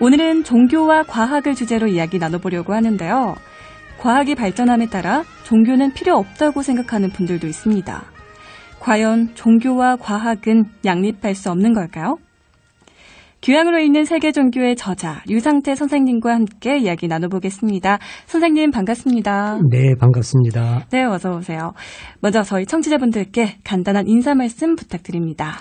오늘은 종교와 과학을 주제로 이야기 나눠보려고 하는데요. 과학이 발전함에 따라 종교는 필요 없다고 생각하는 분들도 있습니다. 과연 종교와 과학은 양립할 수 없는 걸까요? 교양으로 있는 세계 종교의 저자 류상태 선생님과 함께 이야기 나눠보겠습니다. 선생님 반갑습니다. 네, 반갑습니다. 네, 어서 오세요. 먼저 저희 청취자분들께 간단한 인사 말씀 부탁드립니다.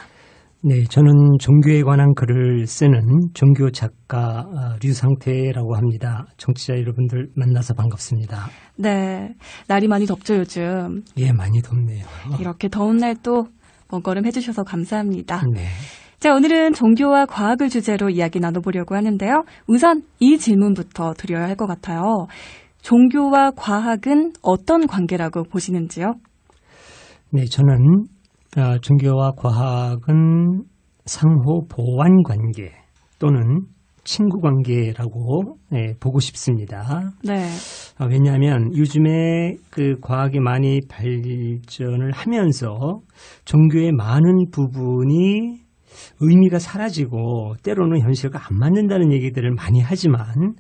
네, 저는 종교에 관한 글을 쓰는 종교 작가 아, 류상태라고 합니다. 청취자 여러분들 만나서 반갑습니다. 네, 날이 많이 덥죠 요즘. 예, 많이 덥네요. 이렇게 더운 날 또 먼걸음 해주셔서 감사합니다. 네. 자, 오늘은 종교와 과학을 주제로 이야기 나눠보려고 하는데요. 우선 이 질문부터 드려야 할 것 같아요. 종교와 과학은 어떤 관계라고 보시는지요? 네, 저는 아, 종교와 과학은 상호 보완 관계 또는 친구 관계라고 네, 보고 싶습니다. 네. 아, 왜냐하면 요즘에 그 과학이 많이 발전을 하면서 종교의 많은 부분이 의미가 사라지고 때로는 현실과 안 맞는다는 얘기들을 많이 하지만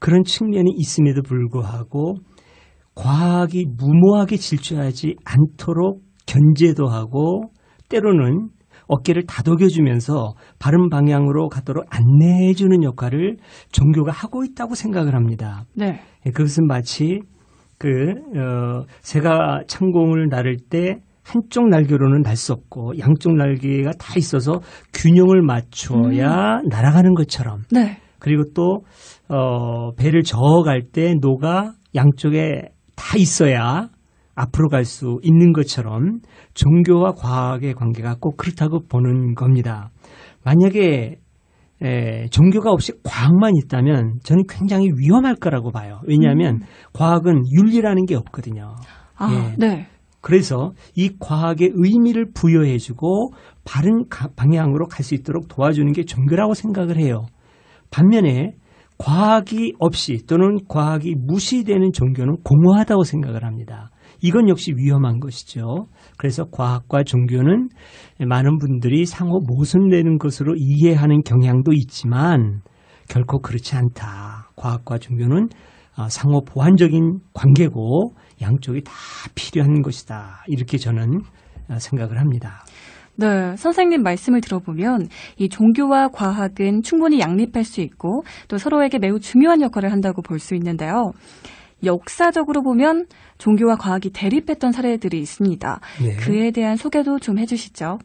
그런 측면이 있음에도 불구하고 과학이 무모하게 질주하지 않도록 견제도 하고 때로는 어깨를 다독여주면서 바른 방향으로 가도록 안내해주는 역할을 종교가 하고 있다고 생각을 합니다. 네. 예, 그것은 마치 그 어, 새가 창공을 나를 때 한쪽 날개로는 날 수 없고 양쪽 날개가 다 있어서 균형을 맞춰야 날아가는 것처럼 네. 그리고 또 어, 배를 저어갈 때 노가 양쪽에 다 있어야 앞으로 갈 수 있는 것처럼 종교와 과학의 관계가 꼭 그렇다고 보는 겁니다. 만약에 에, 종교가 없이 과학만 있다면 저는 굉장히 위험할 거라고 봐요. 왜냐하면 과학은 윤리라는 게 없거든요. 아, 예. 네. 그래서 이 과학의 의미를 부여해주고 바른 가- 방향으로 갈 수 있도록 도와주는 게 종교라고 생각을 해요. 반면에 과학이 없이 또는 과학이 무시되는 종교는 공허하다고 생각을 합니다. 이건 역시 위험한 것이죠. 그래서 과학과 종교는 많은 분들이 상호 모순되는 것으로 이해하는 경향도 있지만 결코 그렇지 않다. 과학과 종교는 아, 상호 보완적인 관계고 양쪽이 다 필요한 것이다. 이렇게 저는 아, 생각을 합니다. 네, 선생님 말씀을 들어보면 이 종교와 과학은 충분히 양립할 수 있고 또 서로에게 매우 중요한 역할을 한다고 볼 수 있는데요. 역사적으로 보면 종교와 과학이 대립했던 사례들이 있습니다. 네. 그에 대한 소개도 좀 해주시죠.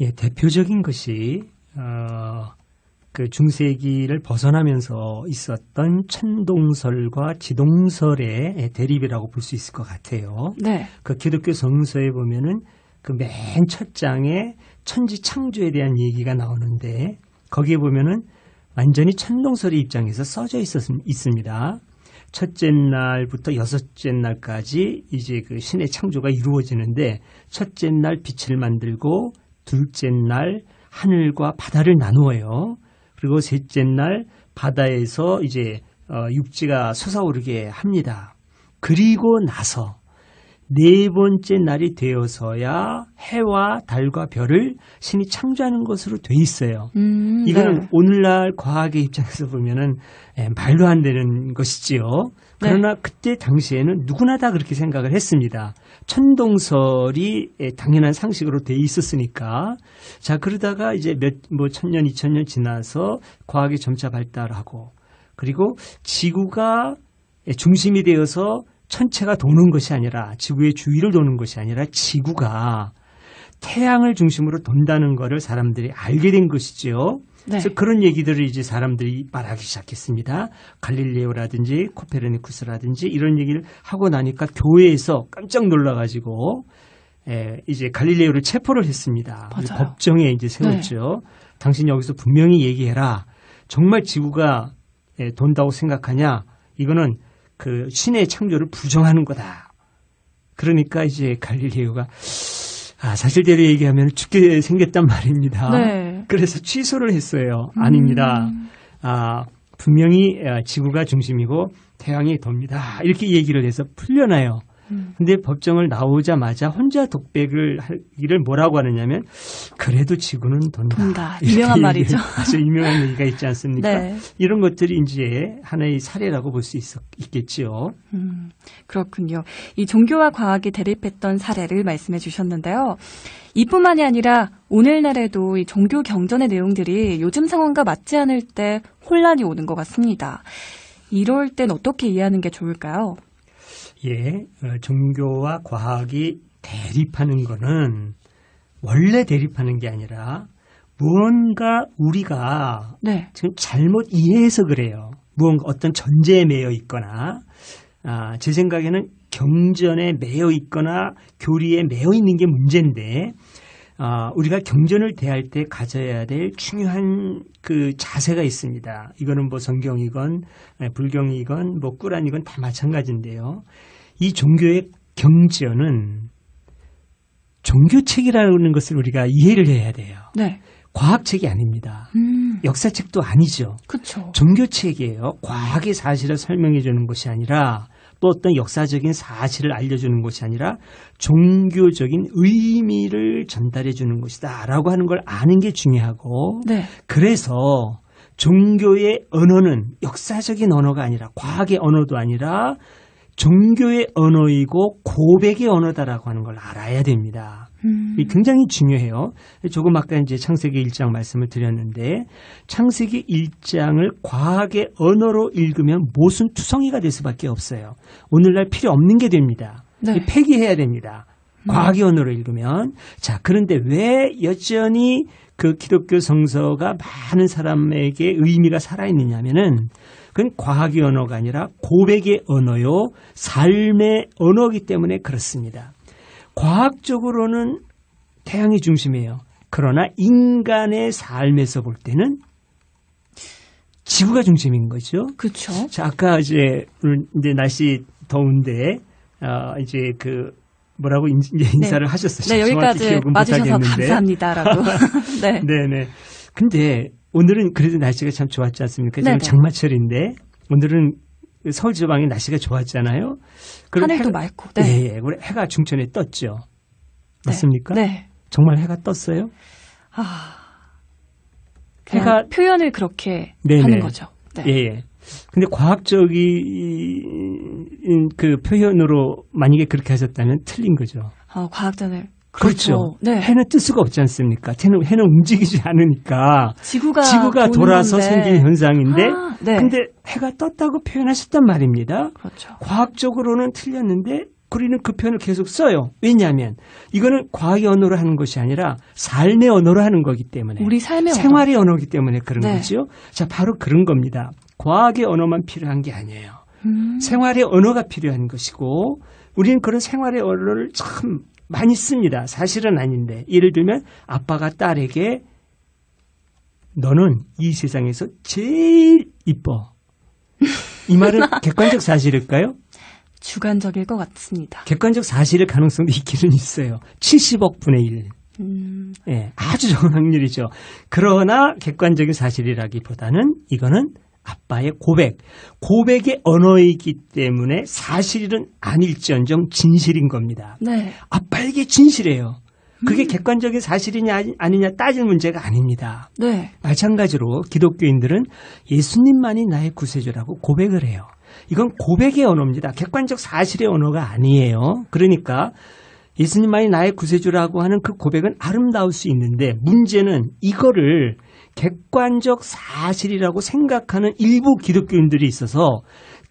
예, 대표적인 것이 어, 그 중세기를 벗어나면서 있었던 천동설과 지동설의 대립이라고 볼 수 있을 것 같아요. 네, 그 기독교 성서에 보면은 그 맨 첫 장에 천지 창조에 대한 얘기가 나오는데 거기에 보면은 완전히 천동설의 입장에서 써져 있었, 있습니다. 첫째 날부터 여섯째 날까지 이제 그 신의 창조가 이루어지는데 첫째 날 빛을 만들고 둘째 날 하늘과 바다를 나누어요. 그리고 셋째 날 바다에서 이제 어, 육지가 솟아오르게 합니다. 그리고 나서 네 번째 날이 되어서야 해와 달과 별을 신이 창조하는 것으로 돼 있어요. 음, 이거는 네. 오늘날 과학의 입장에서 보면은 에, 말도 안 되는 것이지요. 그러나 그때 당시에는 누구나 다 그렇게 생각을 했습니다. 천동설이 에, 당연한 상식으로 돼 있었으니까. 자, 그러다가 이제 몇, 뭐, 천년, 이천년 지나서 과학이 점차 발달하고, 그리고 지구가 에, 중심이 되어서 천체가 도는 것이 아니라, 지구의 주위를 도는 것이 아니라, 지구가 태양을 중심으로 돈다는 것을 사람들이 알게 된 것이지요. 네. 그래서 그런 얘기들을 이제 사람들이 말하기 시작했습니다. 갈릴레오라든지 코페르니쿠스라든지 이런 얘기를 하고 나니까 교회에서 깜짝 놀라가지고 에, 이제 갈릴레오를 체포를 했습니다. 법정에 이제 세웠죠. 당신 여기서 분명히 얘기해라. 정말 지구가 에, 돈다고 생각하냐? 이거는 그 신의 창조를 부정하는 거다. 그러니까 이제 갈릴레오가 아, 사실대로 얘기하면 죽게 생겼단 말입니다. 네. 그래서 취소를 했어요. 아닙니다. 음. 아, 분명히 아, 지구가 중심이고 태양이 돕니다. 이렇게 얘기를 해서 풀려나요. 음. 근데 법정을 나오자마자 혼자 독백을 하기를 뭐라고 하느냐면 그래도 지구는 돈다. 돈다. 유명한 말이죠. 아주 유명한 얘기가 있지 않습니까? 네. 이런 것들이 이제 하나의 사례라고 볼 수 있겠지요. 음, 그렇군요. 이 종교와 과학이 대립했던 사례를 말씀해 주셨는데요. 이뿐만이 아니라 오늘날에도 이 종교 경전의 내용들이 요즘 상황과 맞지 않을 때 혼란이 오는 것 같습니다. 이럴 땐 어떻게 이해하는 게 좋을까요? 예, 어, 종교와 과학이 대립하는 거는 원래 대립하는 게 아니라 무언가 우리가 네. 지금 잘못 이해해서 그래요. 무언가 어떤 전제에 매여 있거나, 아, 제 생각에는 경전에 매여 있거나 교리에 매여 있는 게 문제인데, 아, 우리가 경전을 대할 때 가져야 될 중요한 그 자세가 있습니다. 이거는 뭐 성경이건 에, 불경이건 뭐 꾸란이건 다 마찬가지인데요. 이 종교의 경전은 종교책이라는 것을 우리가 이해를 해야 돼요. 네. 과학책이 아닙니다. 음, 역사책도 아니죠. 그쵸. 종교책이에요. 과학의 사실을 설명해 주는 것이 아니라 또 어떤 역사적인 사실을 알려주는 것이 아니라 종교적인 의미를 전달해 주는 것이다 라고 하는 걸 아는 게 중요하고 네. 그래서 종교의 언어는 역사적인 언어가 아니라 과학의 언어도 아니라 종교의 언어이고 고백의 언어다라고 하는 걸 알아야 됩니다. 음, 이 굉장히 중요해요. 조금 아까 이제 창세기 1장 말씀을 드렸는데 창세기 1장을 과학의 언어로 읽으면 모순투성이가 될 수밖에 없어요. 오늘날 필요 없는 게 됩니다. 네. 이 폐기해야 됩니다. 과학의 언어로 읽으면 자 그런데 왜 여전히 그 기독교 성서가 많은 사람에게 의미가 살아있느냐면은 그건 과학의 언어가 아니라 고백의 언어요 삶의 언어이기 때문에 그렇습니다. 과학적으로는 태양이 중심이에요. 그러나 인간의 삶에서 볼 때는 지구가 중심인 거죠. 자, 아까 이제 오늘 이제 날씨 더운데 어 이제 그 뭐라고 인, 이제 인사를 하셨어요. 네, 여기까지 와주셔서. 감사합니다라고. 네. 네, 네. 근데 오늘은 그래도 날씨가 참 좋았지 않습니까? 지금 네네. 장마철인데 오늘은 서울 지방의 날씨가 좋았잖아요. 하늘도 해가- 맑고. 네. 예, 예. 우리 해가 중천에 떴죠. 맞습니까? 네. 정말 해가 떴어요? 아. 해가- 표현을 그렇게 네네. 하는 거죠. 네. 예, 예. 근데 과학적인 그 표현으로 만약에 그렇게 하셨다면 틀린 거죠. 어, 과학자들. 그렇죠. 그렇죠. 네. 해는 뜰 수가 없지 않습니까? 해는, 해는 움직이지 않으니까 지구가, 지구가 돌아서 건데. 생긴 현상인데 아, 네. 근데 해가 떴다고 표현하셨단 말입니다. 그렇죠. 과학적으로는 틀렸는데 우리는 그 표현을 계속 써요. 왜냐하면 이거는 과학의 언어로 하는 것이 아니라 삶의 언어로 하는 거기 때문에 우리 삶의 생활의 언어이기 때문에 그런 네. 거죠. 자, 바로 그런 겁니다. 과학의 언어만 필요한 게 아니에요. 언어. 음. 생활의 언어가 필요한 것이고 우리는 그런 생활의 언어를 참 많이 씁니다. 사실은 아닌데 예를 들면 아빠가 딸에게 너는 이 세상에서 제일 이뻐. 이 말은 객관적 사실일까요? 주관적일 것 같습니다. 객관적 사실일 가능성도 있기는 있어요. 70억 분의 1. 음. 예, 아주 적은 확률이죠. 그러나 객관적인 사실이라기보다는 이거는 아빠의 고백, 고백의 언어이기 때문에 사실은 아닐지언정 진실인 겁니다. 네. 아빠에게 진실해요. 그게 객관적인 사실이냐 아니- 아니냐 따질 문제가 아닙니다. 네. 마찬가지로 기독교인들은 예수님만이 나의 구세주라고 고백을 해요. 이건 고백의 언어입니다. 객관적 사실의 언어가 아니에요. 그러니까 예수님만이 나의 구세주라고 하는 그 고백은 아름다울 수 있는데 문제는 이거를 객관적 사실이라고 생각하는 일부 기독교인들이 있어서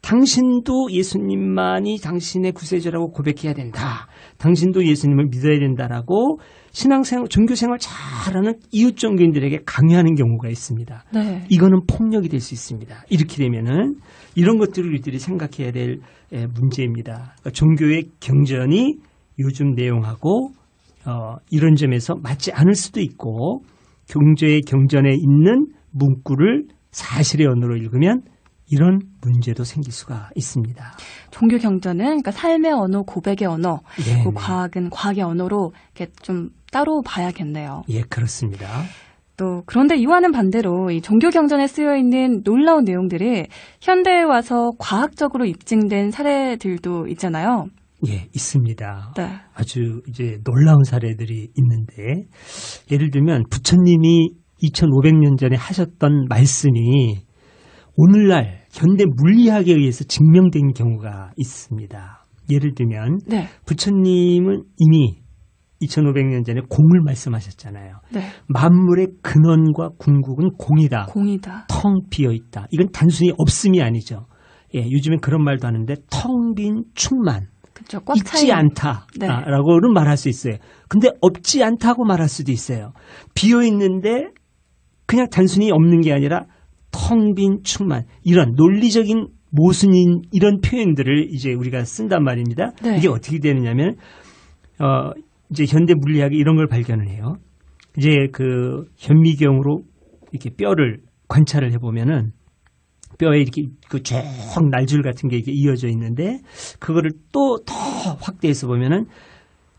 당신도 예수님만이 당신의 구세주라고 고백해야 된다. 당신도 예수님을 믿어야 된다라고 신앙생활, 종교생활 잘하는 이웃 종교인들에게 강요하는 경우가 있습니다. 네. 이거는 폭력이 될 수 있습니다. 이렇게 되면은 이런 것들을 우리들이 생각해야 될 에, 문제입니다. 그러니까 종교의 경전이 요즘 내용하고 어, 이런 점에서 맞지 않을 수도 있고 경제의 경전에 있는 문구를 사실의 언어로 읽으면 이런 문제도 생길 수가 있습니다. 종교 경전은 그러니까 삶의 언어, 고백의 언어, 네, 그리고 네. 과학은 과학의 언어로 이렇게 좀 따로 봐야겠네요. 예, 그렇습니다. 또 그런데 이와는 반대로 이 종교 경전에 쓰여 있는 놀라운 내용들이 현대에 와서 과학적으로 입증된 사례들도 있잖아요. 예, 있습니다. 네. 아주 이제 놀라운 사례들이 있는데 예를 들면 부처님이 2500년 전에 하셨던 말씀이 오늘날 현대 물리학에 의해서 증명된 경우가 있습니다. 예를 들면 네. 부처님은 이미 2500년 전에 공을 말씀하셨잖아요. 네. 만물의 근원과 궁극은 공이다. 공이다. 텅 비어 있다. 이건 단순히 없음이 아니죠. 예, 요즘엔 그런 말도 하는데 텅 빈 충만. 그렇죠. 꽉 있지 차있는. 네. 않다라고는 말할 수 있어요. 근데 없지 않다고 말할 수도 있어요. 비어 있는데 그냥 단순히 없는 게 아니라 텅 빈 충만 이런 논리적인 모순인 이런 표현들을 이제 우리가 쓴단 말입니다. 네. 이게 어떻게 되느냐면 어 이제 현대 물리학이 이런 걸 발견을 해요. 이제 그 현미경으로 이렇게 뼈를 관찰을 해보면은 뼈에 이렇게 그쭉 날줄 같은 게 이렇게 이어져 있는데 그거를 또 더 확대해서 보면은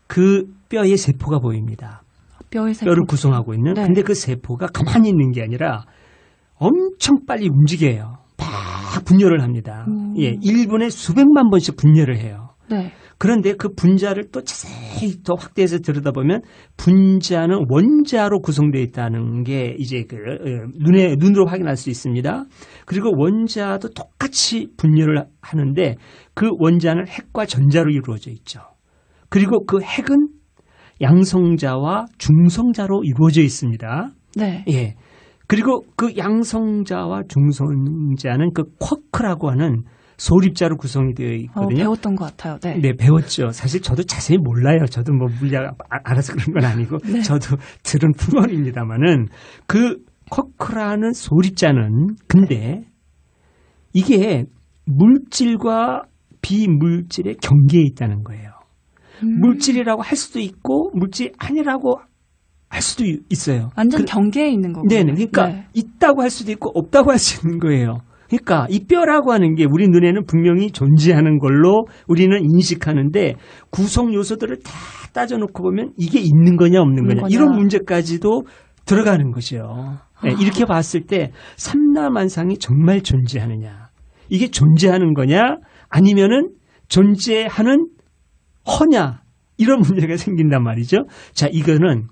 그 뼈의 세포가 보입니다. 뼈의 세포. 뼈를 구성하고 있는. 네. 근데 그 세포가 가만히 있는 게 아니라 엄청 빨리 움직여요. 막 분열을 합니다. 음. 예, 1분에 수백만 번씩 분열을 해요. 네. 그런데 그 분자를 또 자세히 더 확대해서 들여다보면 분자는 원자로 구성되어 있다는 게 이제 그 어, 눈에 눈으로 확인할 수 있습니다. 그리고 원자도 똑같이 분열을 하는데 그 원자는 핵과 전자로 이루어져 있죠. 그리고 그 핵은 양성자와 중성자로 이루어져 있습니다. 네. 예. 그리고 그 양성자와 중성자는 그 쿼크라고 하는 소립자로 구성이 되어 어, 있거든요. 배웠던 것 같아요. 네. 네, 배웠죠. 사실 저도 자세히 몰라요. 저도 뭐 물리학 아- 알아서 그런 건 아니고 네. 저도 들은 풍월입니다만은 그 커크라는 소립자는 근데 이게 물질과 비물질의 경계에 있다는 거예요. 음. 물질이라고 할 수도 있고 물질 아니라고 할 수도 있어요. 완전 그- 경계에 있는 거고. 네네. 그러니까 있다고 할 수도 있고 없다고 할 수 있는 거예요. 그러니까 이 뼈라고 하는 게 우리 눈에는 분명히 존재하는 걸로 우리는 인식하는데 구성 요소들을 다 따져놓고 보면 이게 있는 거냐 없는 거냐 거냐. 이런 문제까지도 들어가는 것이요. 네, 아. 이렇게 봤을 때 삼라만상이 정말 존재하느냐 이게 존재하는 거냐 아니면은 존재하는 허냐 이런 문제가 생긴단 말이죠. 자 이거는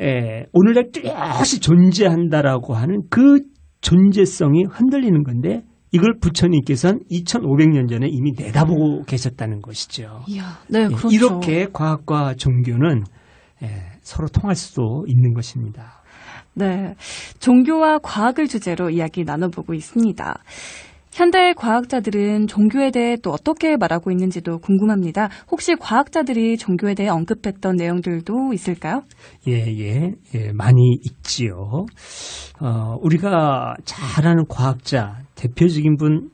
에, 오늘날 뚜렷이 존재한다라고 하는 그 존재성이 흔들리는 건데 이걸 부처님께서는 2500년 전에 이미 내다보고 계셨다는 것이죠. 이야. 네, 예, 그렇죠. 이렇게 과학과 종교는 에, 서로 통할 수도 있는 것입니다. 네. 종교와 과학을 주제로 이야기 나눠보고 있습니다. 현대 과학자들은 종교에 대해 또 어떻게 말하고 있는지도 궁금합니다. 혹시 과학자들이 종교에 대해 언급했던 내용들도 있을까요? 예, 예, 예, 많이 있지요. 어, 우리가 잘 아는 과학자, 대표적인 분,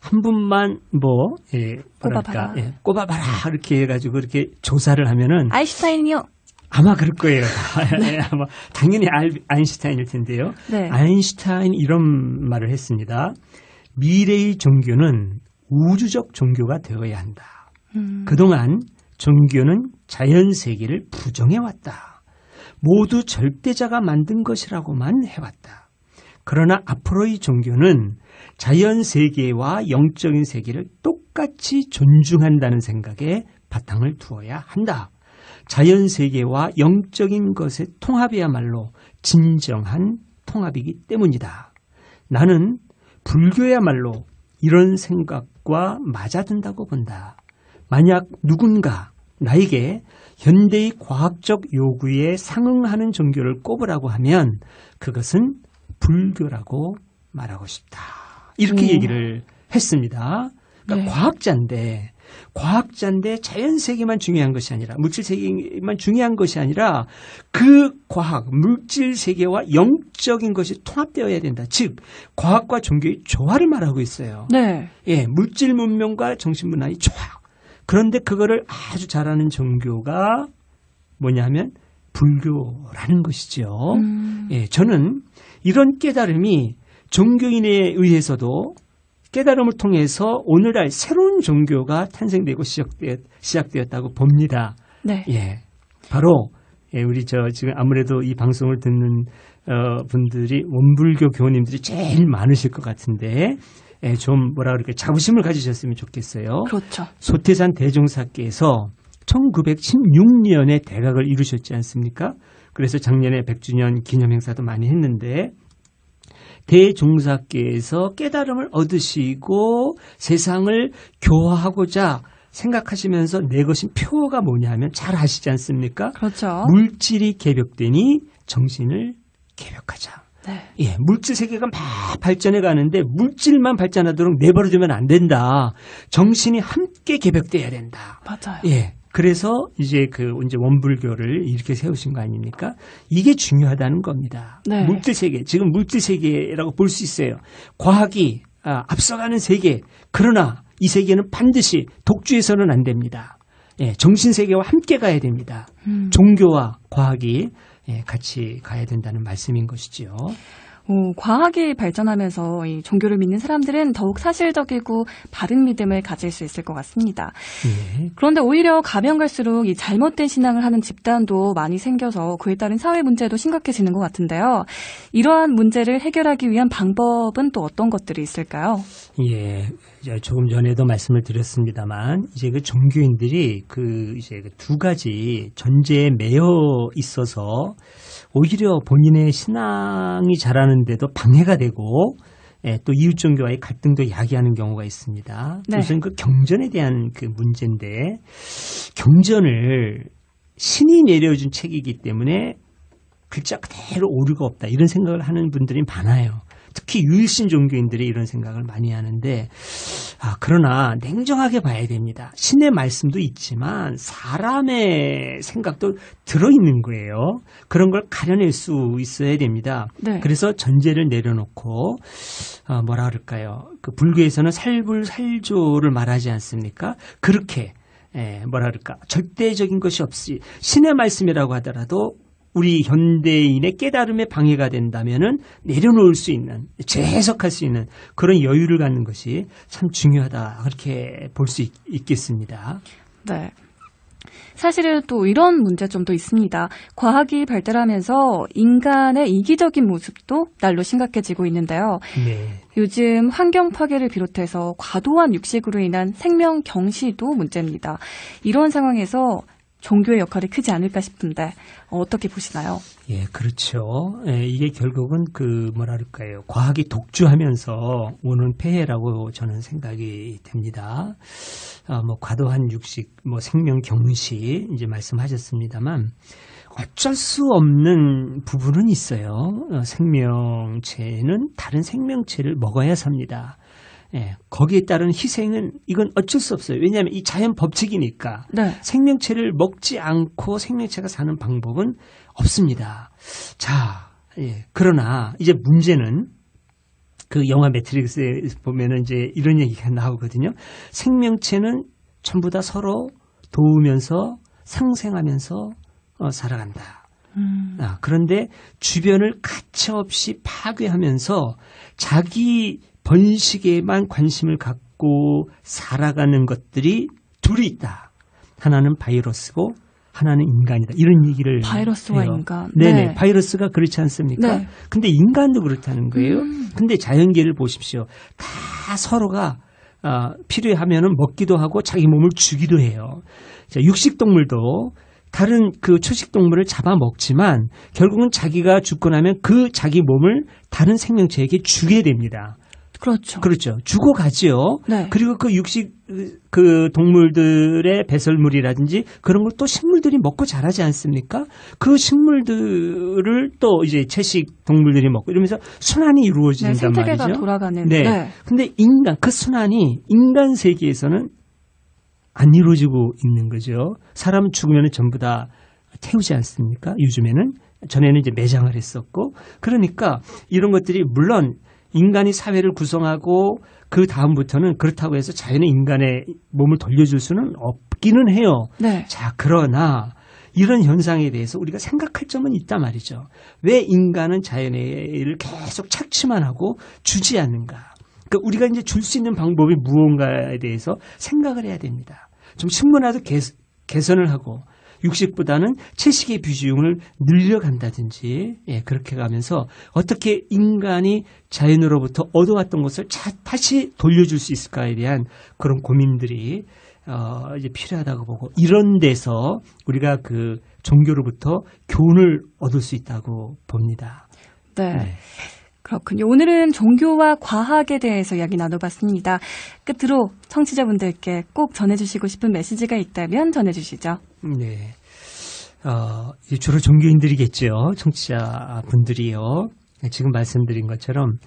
한 분만 뭐, 예, 뭐랄까, 꼽아봐라. 예, 꼽아봐라. 이렇게 해가지고 이렇게 조사를 하면은 아인슈타인이요. 아마 그럴 거예요. 예, 아마 당연히 알- 아인슈타인일 텐데요. 네. 아인슈타인 이런 말을 했습니다. 미래의 종교는 우주적 종교가 되어야 한다. 음, 그동안 종교는 자연 세계를 부정해 왔다. 모두 절대자가 만든 것이라고만 해왔다. 그러나 앞으로의 종교는 자연 세계와 영적인 세계를 똑같이 존중한다는 생각에 바탕을 두어야 한다. 자연 세계와 영적인 것의 통합이야말로 진정한 통합이기 때문이다. 나는 불교야말로 이런 생각과 맞아든다고 본다. 만약 누군가 나에게 현대의 과학적 요구에 상응하는 종교를 꼽으라고 하면 그것은 불교라고 말하고 싶다. 이렇게 오. 얘기를 했습니다. 그러니까 네. 과학자인데 과학자인데 자연 세계만 중요한 것이 아니라 물질 세계만 중요한 것이 아니라 그 과학 물질 세계와 영적인 것이 통합되어야 된다. 즉 과학과 종교의 조화를 말하고 있어요. 네. 예, 물질 문명과 정신 문화의 조화. 그런데 그거를 아주 잘하는 종교가 뭐냐면 불교라는 것이죠. 음, 예, 저는 이런 깨달음이 종교인에 의해서도 깨달음을 통해서 오늘날 새로운 종교가 탄생되고 시작되었, 시작되었 다고 봅니다. 네. 예, 바로 예, 우리 저 지금 아무래도 이 방송을 듣는 어, 분들이 원불교 교우님들이 제일 많으실 것 같은데 예, 좀 뭐라 그럴까 자부심을 가지셨으면 좋겠어요. 그렇죠. 소태산 대종사께서 1916년에 대각을 이루셨지 않습니까? 그래서 작년에 100주년 기념 행사도 많이 했는데 대종사께서 깨달음을 얻으시고 세상을 교화하고자 생각하시면서 내 것인 표가 뭐냐면 잘 아시지 않습니까? 그렇죠. 물질이 개벽되니 정신을 개벽하자. 네. 예, 물질 세계가 막 발전해 가는데 물질만 발전하도록 내버려 두면 안 된다. 정신이 함께 개벽돼야 된다. 맞아요. 예. 그래서 이제 그 이제 원불교를 이렇게 세우신 거 아닙니까? 이게 중요하다는 겁니다. 네. 물질 세계, 지금 물질 세계라고 볼 수 있어요. 과학이 아, 앞서가는 세계. 그러나 이 세계는 반드시 독주해서는 안 됩니다. 예, 정신 세계와 함께 가야 됩니다. 음. 종교와 과학이 예, 같이 가야 된다는 말씀인 것이지요. 오, 과학이 발전하면서 이 종교를 믿는 사람들은 더욱 사실적이고 바른 믿음을 가질 수 있을 것 같습니다. 예. 그런데 오히려 가면 갈수록 이 잘못된 신앙을 하는 집단도 많이 생겨서 그에 따른 사회 문제도 심각해지는 것 같은데요. 이러한 문제를 해결하기 위한 방법은 또 어떤 것들이 있을까요? 예, 조금 전에도 말씀을 드렸습니다만 이제 그 종교인들이 그 이제 그 두 가지 전제에 매여 있어서 오히려 본인의 신앙이 자라는데도 방해가 되고 예, 또 이웃 종교와의 갈등도 야기하는 경우가 있습니다. 네. 우선 그 경전에 대한 그 문제인데 경전을 신이 내려준 책이기 때문에 글자 그대로 오류가 없다 이런 생각을 하는 분들이 많아요. 특히 유일신 종교인들이 이런 생각을 많이 하는데 아 그러나 냉정하게 봐야 됩니다. 신의 말씀도 있지만 사람의 생각도 들어 있는 거예요. 그런 걸 가려낼 수 있어야 됩니다. 네. 그래서 전제를 내려놓고 어, 뭐라 그럴까요? 그 불교에서는 살불살조를 말하지 않습니까? 그렇게 에, 뭐라 그럴까? 절대적인 것이 없이 신의 말씀이라고 하더라도 우리 현대인의 깨달음에 방해가 된다면은 내려놓을 수 있는 재해석할 수 있는 그런 여유를 갖는 것이 참 중요하다 그렇게 볼 수 있겠습니다. 네. 사실은 또 이런 문제점도 있습니다. 과학이 발달하면서 인간의 이기적인 모습도 날로 심각해지고 있는데요. 네. 요즘 환경 파괴를 비롯해서 과도한 육식으로 인한 생명 경시도 문제입니다. 이런 상황에서 종교의 역할이 크지 않을까 싶은데 어 떻게 보시나요? 예, 그렇죠. 예, 이게 결국은 그 뭐랄까요. 과학이 독주하면서 오는 폐해라고 저는 생각이 됩니다. 아, 뭐 과도한 육식, 뭐 생명 경시 이제 말씀하셨습니다만 어쩔 수 없는 부분은 있어요. 어, 생명체는 다른 생명체를 먹어야 삽니다. 예, 거기에 따른 희생은 이건 어쩔 수 없어요. 왜냐하면 이 자연 법칙이니까. 네. 생명체를 먹지 않고 생명체가 사는 방법은 없습니다. 자, 예. 그러나 이제 문제는 그 영화 매트릭스에 보면은 이제 이런 얘기가 나오거든요. 생명체는 전부 다 서로 도우면서 상생하면서 어, 살아간다. 음, 아, 그런데 주변을 가차없이 파괴하면서 자기 번식에만 관심을 갖고 살아가는 것들이 둘이 있다. 하나는 바이러스고 하나는 인간이다. 이런 얘기를 바이러스와 해요. 인간. 네네. 네. 바이러스가 그렇지 않습니까? 네. 근데 인간도 그렇다는 거예요. 음. 근데 자연계를 보십시오. 다 서로가 아, 필요하면은 먹기도 하고 자기 몸을 주기도 해요. 자, 육식 동물도 다른 그 초식 동물을 잡아먹지만 결국은 자기가 죽고 나면 그 자기 몸을 다른 생명체에게 주게 됩니다. 그렇죠. 그렇죠. 주고 가지요. 네. 그리고 그 육식 그 동물들의 배설물이라든지 그런 걸 또 식물들이 먹고 자라지 않습니까? 그 식물들을 또 이제 채식 동물들이 먹고 이러면서 순환이 네, 이루어진단 생태계가 말이죠. 돌아가는. 네. 네. 근데 인간 그 순환이 인간 세계에서는 안 이루어지고 있는 거죠. 사람은 죽으면 전부 다 태우지 않습니까? 요즘에는 전에는 이제 매장을 했었고 그러니까 이런 것들이 물론 인간이 사회를 구성하고 그 다음부터는 그렇다고 해서 자연의 인간의 몸을 돌려줄 수는 없기는 해요. 네. 자, 그러나 이런 현상에 대해서 우리가 생각할 점은 있단 말이죠. 왜 인간은 자연을 계속 착취만 하고 주지 않는가? 그러니까 우리가 이제 줄 수 있는 방법이 무언가에 대해서 생각을 해야 됩니다. 좀 식문화도 개, 개선을 하고 육식보다는 채식의 비중을 늘려간다든지 예, 그렇게 가면서 어떻게 인간이 자연으로부터 얻어왔던 것을 자, 다시 돌려줄 수 있을까에 대한 그런 고민들이 어, 이제 필요하다고 보고 이런 데서 우리가 그 종교로부터 교훈을 얻을 수 있다고 봅니다. 네. 네. 그렇군요. 오늘은 종교와 과학에 대해서 이야기 나눠봤습니다. 끝으로 청취자분들께 꼭 전해주시고 싶은 메시지가 있다면 전해주시죠. 네. 어, 주로 종교인들이겠죠. 청취자 분들이요. 지금 말씀드린 것처럼,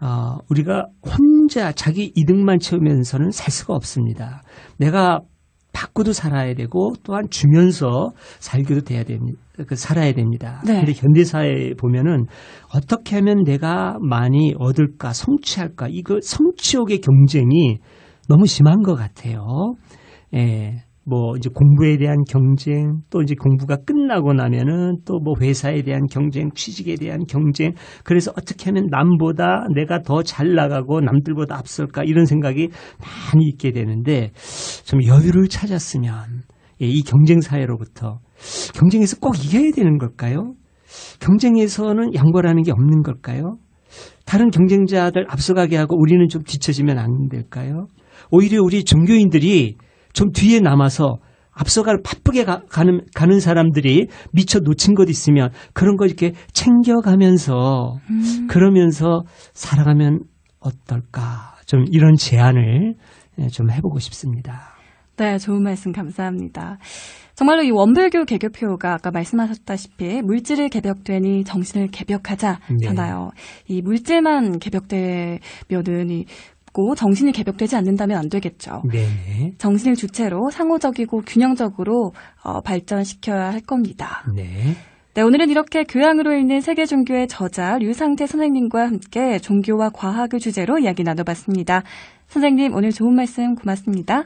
어, 우리가 혼자 자기 이득만 채우면서는 살 수가 없습니다. 내가 받고도 살아야 되고 또한 주면서 살기도 돼야 됩니다. 그 살아야 됩니다. 네. 근데 현대 사회에 보면은 어떻게 하면 내가 많이 얻을까, 성취할까 이거 성취욕의 경쟁이 너무 심한 것 같아요. 예. 뭐 이제 공부에 대한 경쟁, 또 이제 공부가 끝나고 나면은 또 뭐 회사에 대한 경쟁, 취직에 대한 경쟁. 그래서 어떻게 하면 남보다 내가 더 잘 나가고 남들보다 앞설까 이런 생각이 많이 있게 되는데 좀 여유를 찾았으면 예, 이 경쟁 사회로부터 경쟁에서 꼭 이겨야 되는 걸까요? 경쟁에서는 양보라는 게 없는 걸까요? 다른 경쟁자들 앞서가게 하고 우리는 좀 뒤처지면 안 될까요? 오히려 우리 종교인들이 좀 뒤에 남아서 앞서갈 바쁘게 가, 는 가는 사람들이 미처 놓친 것 있으면 그런 거 이렇게 챙겨가면서 그러면서 살아가면 어떨까 좀 이런 제안을 예, 좀 해보고 싶습니다. 네, 좋은 말씀 감사합니다. 정말로 이 원불교 개교표가 아까 말씀하셨다시피 물질을 개벽되니 정신을 개벽하자잖아요. 이 물질만 개벽되면은 이 고 정신이 개벽되지 않는다면 안 되겠죠. 네네. 정신을 주체로 상호적이고 균형적으로 어, 발전시켜야 할 겁니다. 네. 네, 오늘은 이렇게 교양으로 읽는 세계 종교의 저자 류상태 선생님과 함께 종교와 과학을 주제로 이야기 나눠봤습니다. 선생님, 오늘 좋은 말씀 고맙습니다.